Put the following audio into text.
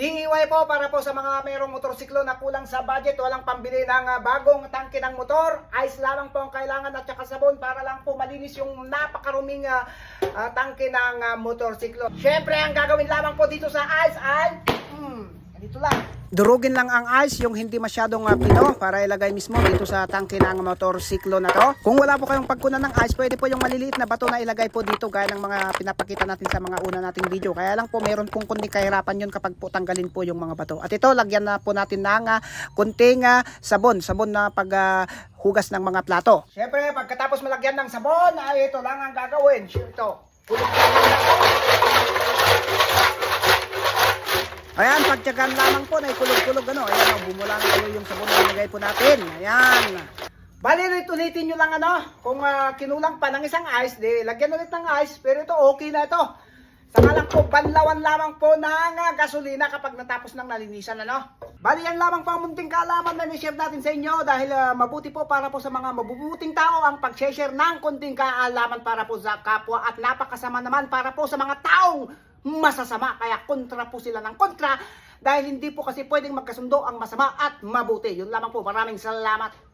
DIY po para po sa mga mayroong motorsiklo na kulang sa budget, walang pambili ng ah, bagong tangke ng motor. Ice lamang po ang kailangan at saka sabon para lang po malinis yung napakaruming ah, ah, tangke ng ah, motorsiklo. Siyempre, ang gagawin lamang po dito sa ice ay. Durugin lang ang ice, yung hindi masyadong uh, pino para ilagay mismo dito sa tangke ng motorsiklo na to. Kung wala po kayong pagkunan ng ice, pwede po yung maliliit na bato na ilagay po dito gaya ng mga pinapakita natin sa mga una nating video. Kaya lang po meron pong kunting kahirapan yun kapag po tanggalin po yung mga bato. At ito, lagyan na po natin ng uh, kunting ah, sabon. Sabon na pag ah, hugas ng mga plato. Siyempre, pagkatapos malagyan ng sabon, ay ito lang ang gagawin. Ito, Ayan, pagtyagan lamang po na ikulog-kulog ano. Ayan, bumula na kayo yung sabon na nilagay po natin. Ayan. Bali, ulit-ulitin nyo lang ano. Kung ah, kinulang pa ng isang ice, di lagyan ulit ng ice. Pero ito, okay na ito. Saka lang po, banlawan lamang po ng ah, gasolina kapag natapos ng nalinisan ano. Bali, yan lamang po ang munting kaalaman na ni-share natin sa inyo dahil ah, mabuti po para po sa mga mabubuting tao ang pag-share ng kunting kaalaman para po sa kapwa at napakasama naman para po sa mga taong masasama. Kaya kontra po sila ng kontra dahil hindi po kasi pwedeng magkasundo ang masama at mabuti. Yun lamang po. Maraming salamat.